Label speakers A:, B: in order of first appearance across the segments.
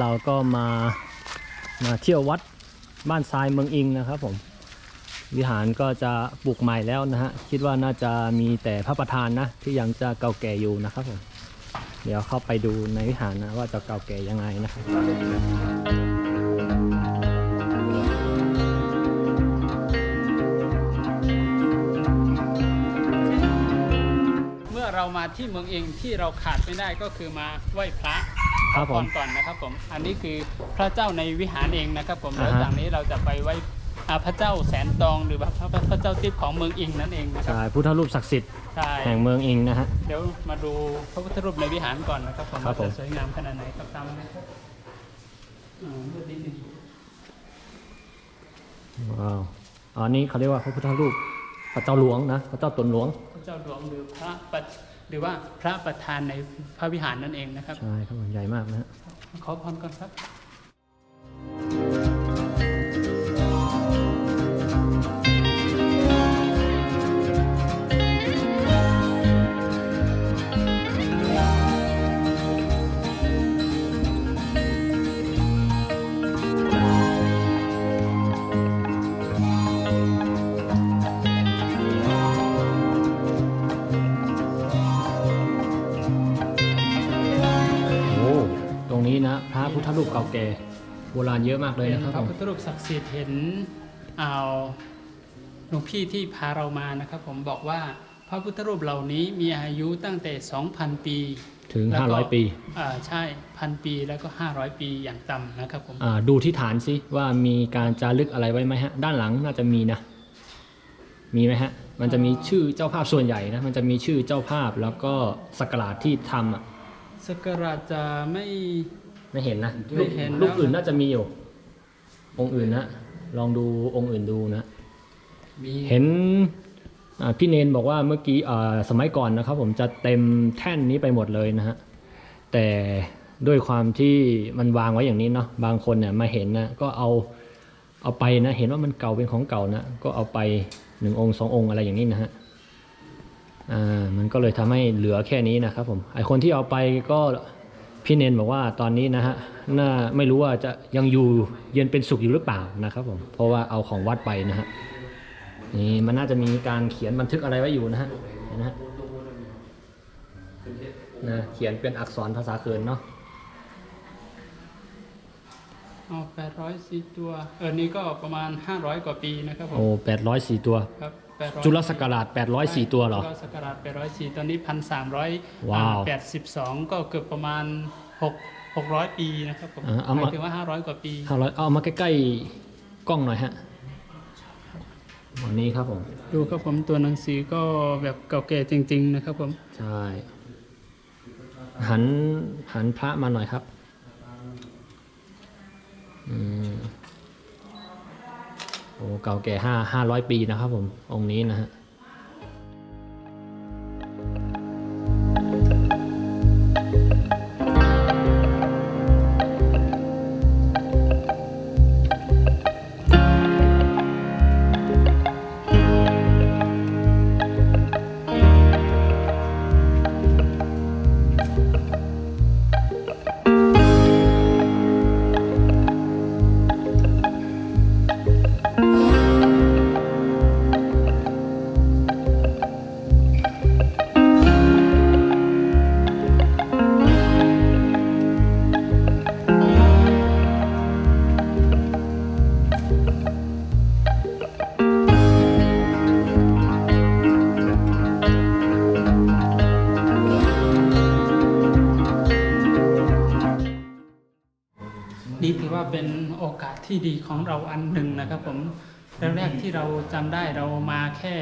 A: เราก็มามาเที่ยววัดบ้านทรายเมืองอิงนะครับผมวิหารก็จะปลูกใหม่แล้วนะฮะคิดว่าน่าจะมีแต่พระประธานนะที่ยังจะเก่าแก่อยู่นะครับผมเดี๋ยวเข้าไปดูในวิหารนะว่าจะเก่าแก่ยังไงนะครับ
B: เมื่อเรามาที่เมืองเองที่เราขาดไม่ได้ก็คือมาไหว้พระ
A: ครับ
B: ขอพ
A: ผม
B: รก่อนนะครับผม อันนี้คือพระเจ้าในวิหารเองนะครับผม
A: อ่า
B: แล้ว
A: ฮะ
B: จากนี้เราจะไปไหว้อ่าพระเจ้าแสนตองหรือว่าพระพระเจ้าทิพย์ของเมืองอิงนั่นเองนะครับ
A: ใช่พุทธรูปศักดิ์สิทธิ์
B: ใช่
A: แห่งเมืองอิงนะฮะ
B: เดี๋ยวมาดูพระพุทธรูปในวิหารก่อนนะครับผม
A: ครับผม
B: ว่าจะสวยงามขนาดไหนครับตามมานะครับอ่ามืดนิดนึง
A: ว้าวอันนี้เขาเรียกว่าพระพุทธรูปพระเจ้าหลวงนะพระเจ้าตนหลวง
B: พระเจ้าหลวงหรือพระประห รือว่าพระประธานในพระวิหารนั่นเองนะครับ
A: ใช่ครับผมใหญ่มากนะฮะ
B: ขอพรก่อนครับ
A: ระพุทธรูปเก่าแก่โบราณเยอะมากเลย
B: เป็น
A: นะครับ
B: พระ
A: ผม
B: พุทธรูปศักดิ์สิทธิ์เห็นเอาหลวงพี่ที่พาเรามานะครับ ผมบอกว่าพระพุทธรูปเหล่านี้มีอายุตั้งแต่ 2,000 ปี
A: ถึง
B: แล้วก็
A: 500 ปี
B: อ่าใช่พันปีแล้วก็ 500 ปีอย่างต่ำนะครับผม
A: อ่าดูที่ฐานสิว่ามีการจารึกอะไรไว้ไหมฮะ ด้านหลังน่าจะมีนะ มีไหมฮะ มันจะมีชื่อเจ้าภาพส่วนใหญ่นะ มันจะมีชื่อเจ้าภาพแล้วก็สักการะที่ทำอะ
B: สกการะจะไม่
A: ไม่เห็นนะ
B: ไม่เห็น
A: รูป
B: แล้ว
A: อื่นน่าจะมีอยู่ องค์อื่นนะลองดูองค์อื่นดูนะ
B: มี
A: เห็นอ่าพี่เนนบอกว่าเมื่อกี้อ่าสมัยก่อนนะครับ ผมจะเต็มแท่นนี้ไปหมดเลยนะฮะแต่ด้วยความที่มันวางไว้อย่างนี้เนาะบางคนเนี่ยมาเห็นนะก็เอาเอาไปนะ เห็นว่ามันเก่าเป็นของเก่านะก็เอาไปหนึ่งองค์สององค์อะไรอย่างนี้นะฮะอ่ามันก็เลยทำให้เหลือแค่นี้นะครับผมไอคนที่เอาไปก็ พี่เนนบอกว่าตอนนี้นะฮะน่าไม่รู้ว่าจะยังอยู่เย็นเป็นสุขอยู่หรือเปล่านะครับผมเพราะว่าเอาของวัดไปนะฮะนี่มันน่าจะมีการเขียนบันทึกอะไรไว้อยู่นะฮะเห็นนะฮะนะเขียนเป็นอักษรภาษาเคินเนาะ
B: เอา804ตัว เออ นี่ก็ประมาณ500กว่าปีนะครับผม
A: โอ้แปดร้อยสี่ตัว
B: ครับ 800
A: จุลศักราชแปดร้อยสี่ตัวเหรอ
B: จุลศักราช804 ตอนนี้ 1,300
A: ว้าว
B: 82 ก็เกือบประมาณ 6 600 ปีนะครับผม
A: อ่าเอา
B: ห
A: มา
B: มายถึงว่า 500 กว่าปี
A: ห้าร้อยเอามาใกล้ๆกล้องหน่อยฮะวันนี้ครับผม
B: ดูครับผมตัวหนังสือก็แบบเก่าแก่จริง ๆ นะครับผม
A: ใช่ หันหันพระมาหน่อยครับ อืม โอ้เก่าแก่ห้าห้าร้อยปีนะครับผมองค์นี้นะฮะ
B: ที่ดีของเราอันหนึ่งนะครับผมแรกๆที่เราจำได้เรามาแค่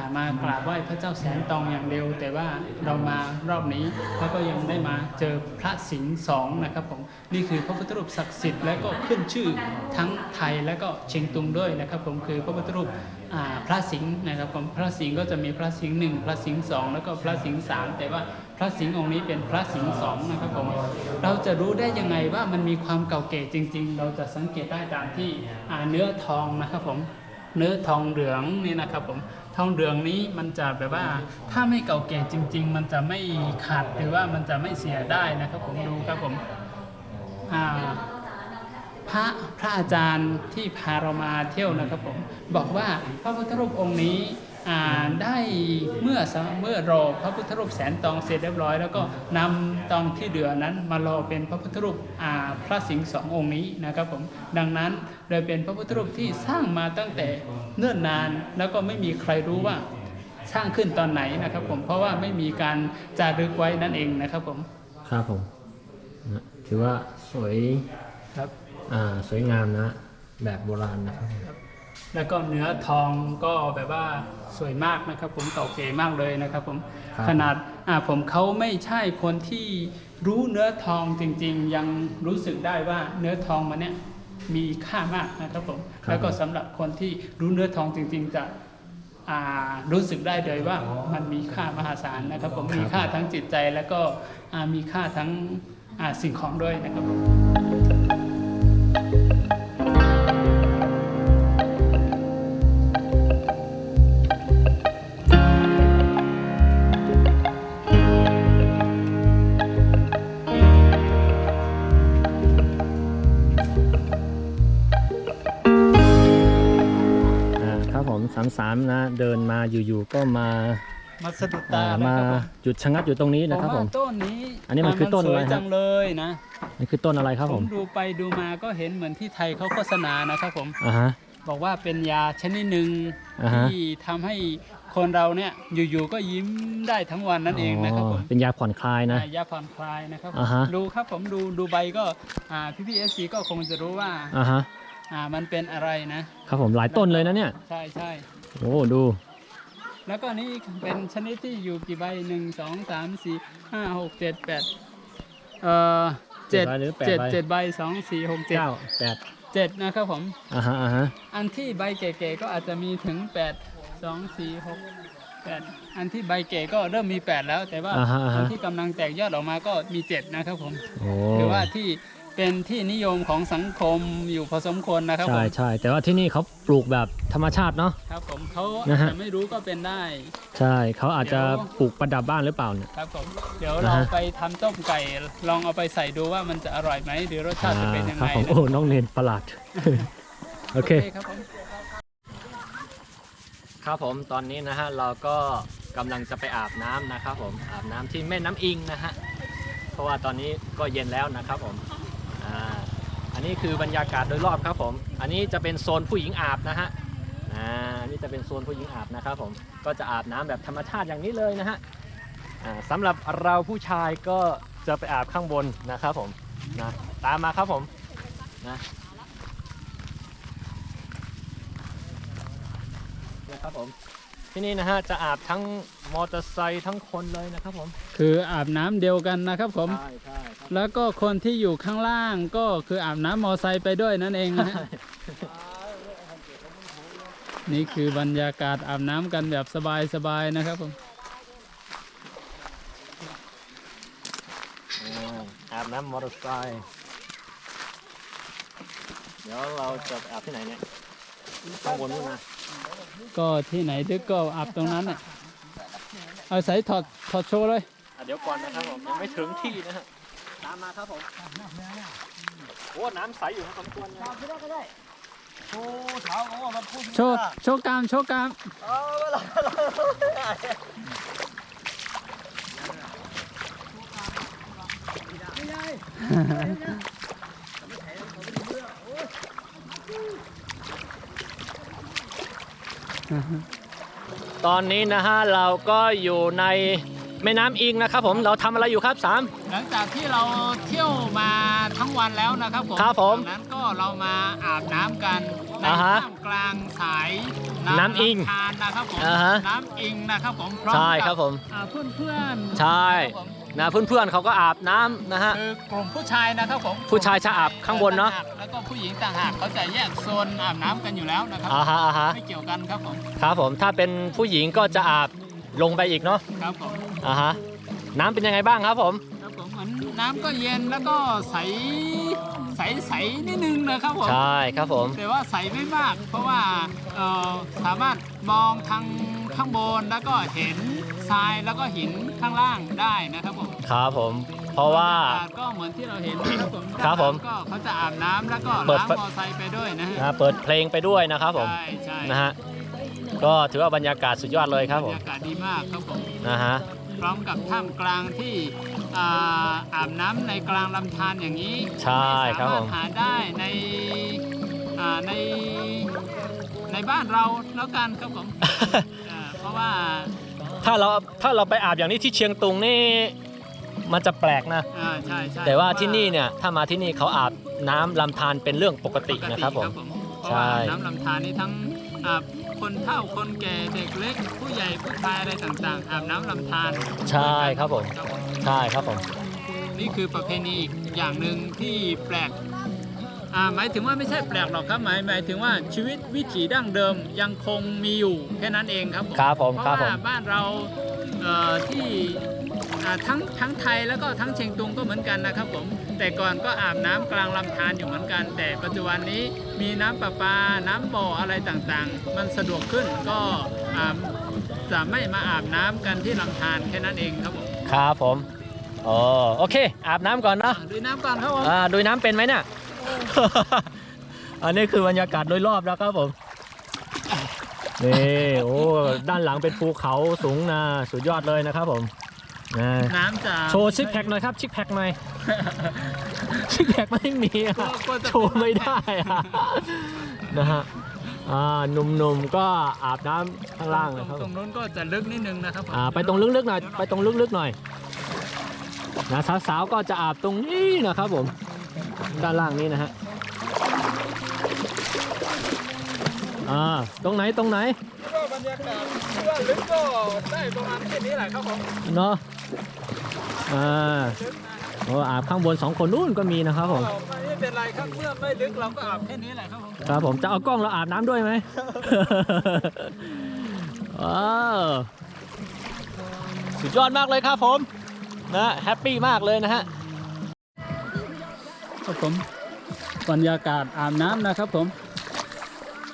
B: ามากราบไหว้พระเจ้าแสนตองอย่างเดียวแต่ว่าเรามารอบนี้แล้วก็ยังได้มาเจอพระสิงห์สองนะครับผมนี่คือพระพุทธรูปศักดิ์สิทธิ์และก็ขึ้นชื่อทั้งไทยและก็เชียงตุงด้วยนะครับผมคือพระพุทธรูปพระสิงห์นะครับผมพระสิงห์ก็จะมีพระสิงห์หนึ่งพระสิงห์สองแล้วก็พระสิงห์สามแต่ว่า พระสิงห์องค์นี้เป็นพระสิงห์สองนะครับผมเราจะรู้ได้ยังไงว่ามันมีความเก่าแก่จริง ๆ เราจะสังเกตได้ตามที่เนื้อทองนะครับผมเนื้อทองเหลืองนี่นะครับผมทองเหลืองนี้มันจะแบบว่าถ้าไม่เก่าแก่จริง ๆ มันจะไม่ขาดหรือว่ามันจะไม่เสียได้นะครับผมดูครับผมอ่าระพระอาจารย์ที่พาเรามาเที่ยวนะครับผมบอกว่าพระพุทธรูปองค์นี้ ได้เมื่อสเมื่อรอพระพุทธรูปแสนตองเสร็จเรียบร้อย แล้วก็นำตองที่เดือนั้นมารอเป็นพระพุทธรูปอ่าพระสิงห์สององค์นี้นะครับผมดังนั้นเลยเป็นพระพุทธรูปที่สร้างมาตั้งแต่เนิ่นนาน แล้วก็ไม่มีใครรู้ว่าสร้างขึ้นตอนไหนนะครับผมเพราะว่าไม่มีการจารึกไว้นั่นเองนะครับผม
A: ครับผมนะถือว่าสวย
B: ครับ
A: อ่าสวยงามนะแบบโบราณนะครับ
B: แล้วก็เนื้อทองก็แบบว่า สวยมากนะครับผมเก่าเก๋มากเลยนะครับผม
A: ครับ
B: ขนาดอ่าผมเขาไม่ใช่คนที่รู้เนื้อทองจริง ๆ ยังรู้สึกได้ว่าเนื้อทองมันเนี้ยมีค่ามากนะครับผมแล้วก็สำหรับคนที่รู้เนื้อทองจริง ๆ จะอ่ารู้สึกได้เลยว่ามันมีค่ามหาศาลนะครับผมมีค่าทั้งจิตใจแล้วก็อ่ามีค่าทั้งอ่าสิ่งของด้วยนะครับผม
A: สามสามนะเดินมาอยู่ๆก็มา
B: มาสะดุด
A: อ่า
B: ตานะ
A: มา
B: ครับผม
A: หยุดชะงักอยู่ตรงนี้นะครับผม
B: ว่าต้นนี้
A: อันนี้มันคือต้นอะไร
B: สวย
A: ครับ
B: จังเลยนะ
A: นี่คือต้นอะไรครับ
B: ผ
A: ผม
B: มดูไปดูมาก็เห็นเหมือนที่ไทยเขาโฆษณานะครับผม
A: อ่าฮะ
B: บอกว่าเป็นยาชนิดหนึ่ง
A: อ่าฮะ
B: ที่ทำให้คนเราเนี่ยอยู่ๆก็ยิ้มได้ทั้งวันนั่นเองนะครับผม
A: อ๋อเป็นยาผ่อนคลายนะ
B: อ่ายาผ่อนคลายนะครับ
A: อ่าฮะ
B: ดูครับผมดูดูใบก็อ่าพี่พีเอฟซีก็คงจะรู้ว่า
A: อ่าฮะ
B: อ่ามันเป็นอะไรนะ
A: ครับผมหลายต้นเลยนะเนี่ย
B: ใช่ใช่
A: โอ้ดู
B: แล้วก็นี่เป็นชนิดที่อยู่กี่ใบหนึ่งสองสามสี่ห้าหกเจ็ดแปดเอ่อเจ็ด
A: ใบหรือแปด
B: เจ็ด
A: ใบ
B: เจ็ดใบสองสี่หกเจ็ด
A: เก้าแปด
B: เจ็ดนะครับผม
A: อ่าฮะอ่าฮะ
B: อันที่ใบเก๋ๆก็อาจจะมีถึง8 2 4 6 8อันที่ใบเก๋ก็เริ่มมี8แล้ว แต่ว่า
A: อ่าฮะอ่า
B: อั
A: ฮะ
B: นที่กำลังแตกยอดออกมาก็มี7นะครับผม
A: โอ้
B: หรือว่าที่ เป็นที่นิยมของสังคมอยู่พอสมควรนะครับผ
A: ใช่
B: ม
A: ใช่แต่ว่าที่นี่เขาปลูกแบบธรรมชาติเนาะ
B: ครับผมเขา
A: นะ
B: อาจ
A: ฮะ
B: จะไม่รู้ก็เป็นได้
A: ใช่เขาอาจจะ
B: เดี๋ยว
A: ปลูกประดับบ้านหรือเปล่าเนี่ย
B: ครับผมเดี๋ยว
A: นะ
B: เรา
A: ฮะ
B: ไปทำต้มไก่ ลองเอาไปใส่ดูว่ามันจะอร่อยไหมหรือรสชาติจะเป็นยัง
A: ครั
B: ไง
A: ผม
B: นะ
A: โอ้น้องเนนประหลาด โอเค
B: ครับผม
A: ครับผมตอนนี้นะฮะเราก็กำลังจะไปอาบน้ำนะครับผมอาบน้ำที่แม่น้ำอิงนะฮะเพราะว่าตอนนี้ก็เย็นแล้วนะครับผมอ่า อันนี้คือบรรยากาศโดยรอบครับผม อันนี้จะเป็นโซนผู้หญิงอาบนะฮะ อ่านนี่จะเป็นโซนผู้หญิงอาบนะครับผม ก็จะอาบน้ำแบบธรรมชาติอย่างนี้เลยนะฮะ อ่าสำหรับเราผู้ชายก็จะไปอาบข้างบนนะครับผม นะ ตามมาครับผม นะนะครับผม ที่นี่นะฮะจะอาบทั้งมอเตอร์ไซค์ทั้งคนเลยนะครับผม
B: คืออาบน้ำเดียวกันนะครับผม
A: ใช่ใช่ครับ
B: แล้วก็คนที่อยู่ข้างล่างก็คืออาบน้ำมอไซค์ไปด้วยนั่นเองนะฮะนี่คือบรรยากาศอาบน้ำกันแบบสบายๆนะครับผม
A: อ่าอาบน้ำมอเตอร์ไซค์เดี๋ยวเราจะไปอาบที่ไหนเนี่ยข้างบนนู่นนะ
B: ก็ที่ไหนดึกก็อาบตรงนั้นอะเอาใส่ถอดถอดโชว์เลย
A: อะเดี๋ยวก่อนนะครับผมยังไม่ถึงที่นะฮะตามมาครับผมโอ้น้ำใสอยู่พอสมควรเลย
B: โชว์โชว์กล้ามโชว์กล้าม
A: ตอนนี้นะฮะเราก็อยู่ในแม่น้ำอิงนะครับ ผมเราทำอะไรอยู่ครับสาม
B: หลังจากที่เราเที่ยวมาทั้งวันแล้วนะครับผม
A: ครับผม
B: จากนั้นก็เรามาอาบน้ำกันใน
A: อ่าฮะ
B: ท่ามกลางสาย
A: น้ำอิง
B: ลำธารนะครับผม
A: อ่าฮะ
B: น้ำอิงนะครับผมพร้อม
A: ใช่
B: กั
A: ครับผม
B: เพื่อนเพื่อนๆ
A: ใช่
B: ครับผม
A: นะเพื่อนๆเขาก็อาบน้ำนะฮะ
B: คือกลุ่มผู้ชายนะครับผม
A: ผู้ชายจะอาบข้างบนเนอะ
B: ต่หกแล้วก็ผู้หญิงต่างหากเขาจะแยกโซนอาบน้ำกันอยู่แล้วนะครั
A: อ่าฮะอ่าฮะ
B: ไม่เกี่ยวกันครับผม
A: ครับผมถ้าเป็นผู้หญิงก็จะอาบลงไปอีกเนาะ
B: ครับผม
A: อ่าฮะน้ำเป็นยังไงบ้างครับผม
B: ครับผมเหมือนน้ำก็เย็นแล้วก็ใสใสใสนิดนึงนะครับผม
A: ใช่ครับผม
B: แต่ว่าใสไม่มาก เพราะว่าเอ่อสามารถมองทางข้างบนแล้วก็เห็น ทรายแล้วก็หินข้างล่างได้นะครับผม
A: ครับผม เพราะว่า
B: บรรยกศก็เหมือนที่เราเห็นนะครับผม
A: ครับผม
B: ก็เขาจะอาบน้ำแล้วก็
A: เปิด
B: ล้าง
A: ไฟ
B: มอไซค์ไปด้วยนะฮะ
A: นะเปิดเพลงไปด้วยนะครับผม
B: ใช่ใช่
A: นะฮะก็ถือว่าบรรยากาศสุดยอดเลยครับ
B: บร
A: ผ
B: ร
A: ม
B: ยากาศดีมากครับผม
A: นะฮะ
B: พร้อมกับท่ามกลางที่อ่าอาบน้ำในกลางลำธารอย่างนี้
A: ใช่ครับผม
B: ไสาาถหาได้ในอ่าในในบ้านเราแล้วกันครับผม อ่าเพราะว่า
A: ถ้าเราถ้าเราไปอาบอย่างนี้ที่เชียงตุงนี่มันจะแปลกนะ
B: อ่าใช่ใช่
A: แต่ว่าที่นี่เนี่ยถ้ามาที่นี่เขาอาบน้ำลำธารเป็นเรื่องปกตินะครับผม
B: เพราะ
A: ใช่
B: ว่าน้ำลำธารนี่ทั้งอ่าคนเฒ่าคนแก่เด็กเล็ก ผู้ใหญ่ผู้ชายอะไรต่างๆ อาบน้ำลำธาร
A: ใช่ครับผม
B: ครับผม
A: ใช่ครับผม
B: นี่คือประเพณีอีกอย่างหนึ่งที่แปลกอ่า หมายถึงว่าไม่ใช่แปลกหรอกครับหมายหมายถึงว่าชีวิตวิถีดั้งเดิมยังคงมีอยู่แค่นั้นเองครับผม
A: ครับผม
B: เพ
A: ครับ
B: ราะ
A: ผ
B: ว่ามบ้านเราเอ่อที่อ่าทั้งทั้งไทยแล้วก็ทั้งเชียงตุงก็เหมือนกันนะครับผมแต่ก่อนก็อาบน้ำกลางลำธารอยู่เหมือนกัน แต่ปัจจุบันนี้มีน้ำประปา น้ำบ่ออะไรต่างๆ มันสะดวกขึ้นก็อ่าจะไม่มาอาบน้ำกันที่ลำธารแค่นั้นเองครับผม
A: ครับผมอ๋อโอเค อาบน้ำก่อนเนาะ
B: ดูน้ำก่อนครับผม
A: อ่าดูน้ำเป็นไหมเนี่ย อันนี้คือบรรยากาศโดยรอบแล้วครับผม นี่โอ้ด้านหลังเป็นภูเขาสูงนะสุดยอดเลยนะครับผมนะ
B: น้ำจะ
A: โชว์ซิกแพคหน่อยครับซิกแพคหน่อยซิกแพคไม่มีอะ
B: ก็ก็จะ
A: โชว์ไม่ได้อะนะฮะอ่าหนุ่มๆก็อาบน้ำข้างล่าง
B: ตร
A: นะ
B: ง
A: ครับ
B: ตรงนู้นก็จะลึกนิดนึงนะครับผม
A: อ่าไปตรงลึกๆหน่อยไปตรงลึกๆหน่อยนะสาวๆก็จะอาบตรงนี้นะครับผม ด้านล่างนี้นะฮะอ่าตรงไหนตรงไหน
B: ก็บรรยากาศที่ว่าลึกก็ได้ประมาณแค่นี้แหละครับผม
A: เนาะอ่า
B: ลึกนะ
A: โอ้อาบข้างบนสองคนนู่นก็มีนะครับผม
B: ไม่เป็นไรครับเมื่อไม่ลึกเราก็อาบแค่นี้แหละครับผม
A: ครับผมจะเอากล้องเราอาบน้ำด้วยไหมว้าวสุดยอดมากเลยครับผมนะแฮปปี้มากเลยนะฮะ
B: ครับผมบรรยากาศอาบน้ำนะครับผม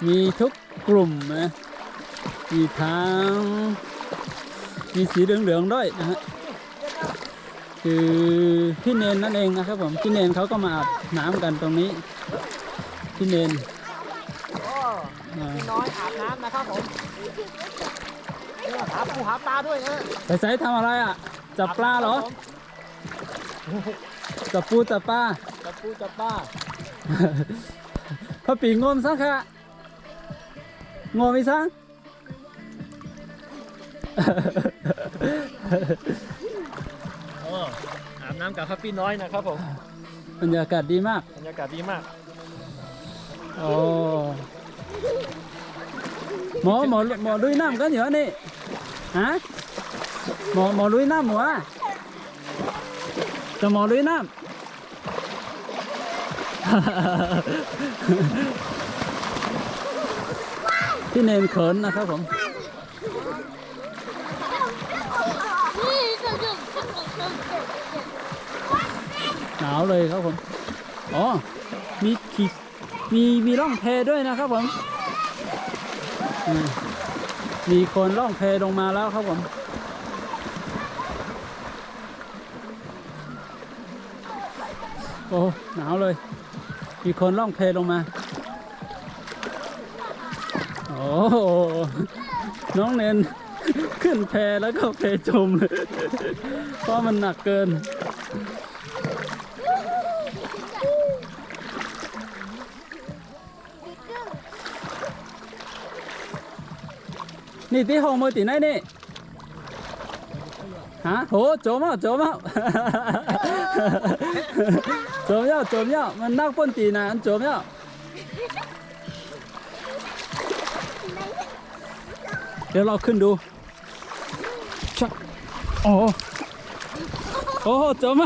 B: มีทุกกลุ่มนะมีทั้งมีสีเหลืองๆด้วยนะฮะคือพี่เนนนั่นเองนะครับผมพี่เนนเขาก็มาอาบน้ำกันตรงนี้พี่เนนอ่า
A: น้อยอาบน้ำนะครับผมหาปูหาปลาด้วยนะ
B: ไปใส่ทำอะไรอะ จับปลาเหรอจับปูจับปลา
A: จับปูจับปลา
B: พระปีงมซะค่ะงมอีสัง
A: โอ้อาบน้ำกับฮัปปี้น้อยนะครับผม
B: บรรยากาศดีมาก
A: บรรยากาศดีมาก
B: โอ้หมอหมอหมอลุยน้ำกันอยู่นี่ฮะหมอหมอลุยน้ำหมัวจะหมอลุยน้ำ พี่เนนเขินนะครับผมหนาวเลยครับผม อ๋อ มีขีมีมีร่องแพด้วยนะครับผมมมีคนร่องแพลงมาแล้วครับผมโอ้หนาวเลย มีคนร่องแพลงมา โอ้น้องเนนขึ้นแพแล้วก็เพจมเลยเพราะมันหนักเกิน นี่ที่หงมือตีไหนนี่ ฮะโหโจมอะโจมอะ จมย่าโจมย่ามันนักป้นตีนะอันโจมย่าเดี๋ยวเราขึ้นดูชักโอ้โอ้โจม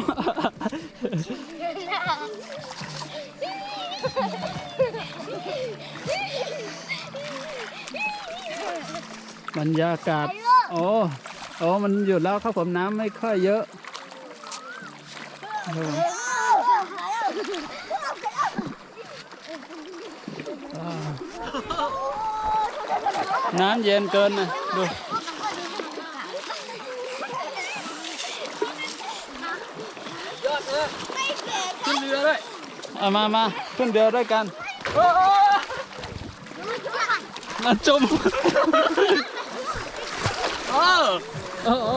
B: บรรยากาศ โอ้ โอ้ มันหยุดแล้วครับผมน้ำไม่ค่อยเยอะ น้ำเย็นเกินนะดูนเอามามาขึ้นเรือด้วยกันโอ้โอ้มาจมโอ้โอ้โอ้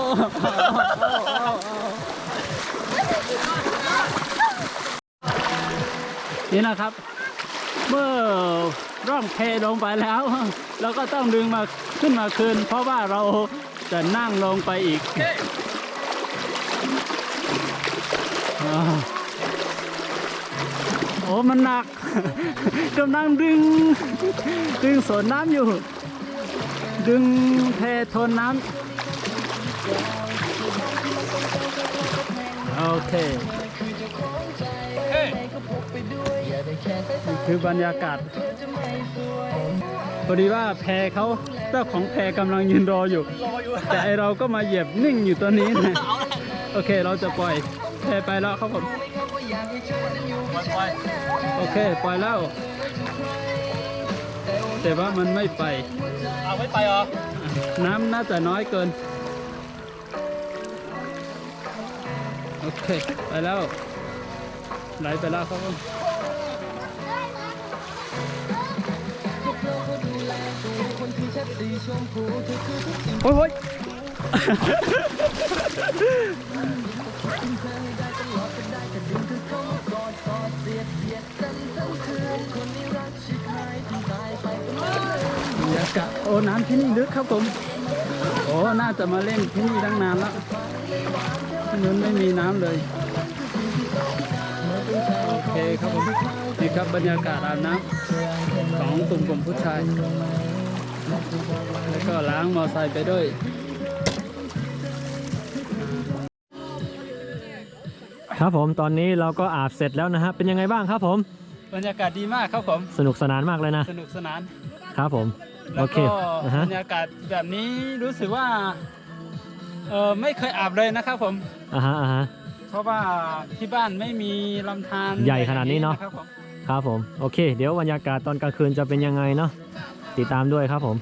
B: นี่นะครับ เมื่อร่องเทลงไปแล้ว เราก็ต้องดึงมาขึ้นมาคืน เพราะว่าเราจะนั่งลงไปอีกอ้โอ้มันหนักกำลังดึง ดึงสวนน้ำอยู่ ดึงเททนน้ำ เค นี่คือบรรยากาศพอดีว่าแพเขาเจ้าของแพกำลังยืนรออยู่ แต่ไอเราก็มาเหยียบนิ่งอยู่ตัวนี้นะ โอเคเราจะปล่อยแพไปแล้วครับผม โอเคปล่อยแล้ว แต่ว่ามันไม่ไป
A: เอาไม่ไปเหรอ
B: น้ำน่าจะน้อยเกิน เค ไปแล้ว ไหลไปแล้วครับผมโอ้ยโอ้ยบรรยากาศโอ้น้ำที่นี่ลึกครับผม โอ้ น่าจะมาเล่นที่นี่ตั้งนานแล้ว ที่นู้นไม่มีน้ำเลย โอเคครับผมนี่ครับบรรยากาศอาบน้ำของกลุ่มกลุ่มผู้ชาย แล้วก็ล้างมอไซค์ไปด้วย
A: ครับผมตอนนี้เราก็อาบเสร็จแล้วนะฮะเป็นยังไงบ้างครับผม
B: บรรยากาศดีมากครับผม
A: สนุกสนานมากเลยนะ
B: สนุกสนาน
A: ครับผม
B: แล้
A: โอ
B: ว
A: เค
B: ก็
A: นะฮะ
B: บรรยากาศแบบนี้รู้สึกว่า เออไม่เคยอาบเลยนะครับผม
A: อ่าฮะอ่าฮะ
B: เพราะว่าที่บ้านไม่มีลำธาร
A: ใหญ่ขนาดนี้เนอะ
B: ครับผม
A: ครับผม โอเค เดี๋ยวบรรยากาศตอนกลางคืนจะเป็นยังไงเนาะติดตามด้วยครับผม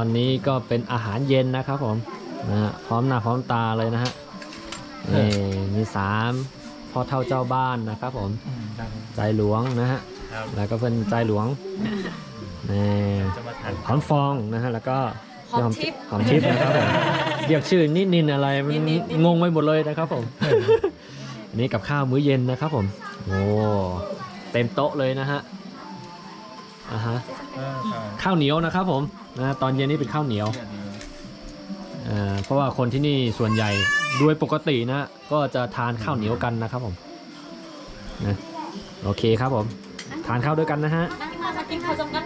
A: อนนี้ก็เป็นอาหารเย็นนะครับผมนะฮะพร้อมหน้าพร้อมตาเลยนะฮะนี่มีสามพ่อเท่าเจ้าบ้านนะครับผมใจหลวงนะฮะแล้วก็เป็นใจหลวงนี่หอมฟองนะฮะแล้วก็
C: หอมทิพย์
A: หอมทิพย์นะครับผมเรียกชื่อนิดนินอะไรมัน
C: นิดๆนิด
A: งงไปหมดเลยนะครับผมอันนี้กับข้าวมื้อเย็นนะครับผมโอ้เต็มโต๊ะเลยนะฮะ อ่าฮะข้าวเหนียวนะครับผมนะตอนเย็นนี่เป็นข้าวเหนียวเอ่อเพราะว่าคนที่นี่ส่วนใหญ่โดยปกตินะ ก็จะทานข้าวเหนียวกันนะครับผมนะโอเคครับผม ทานข้าวด้วยกันนะฮะ
C: นั่งมาจะกินข้าวจมกัน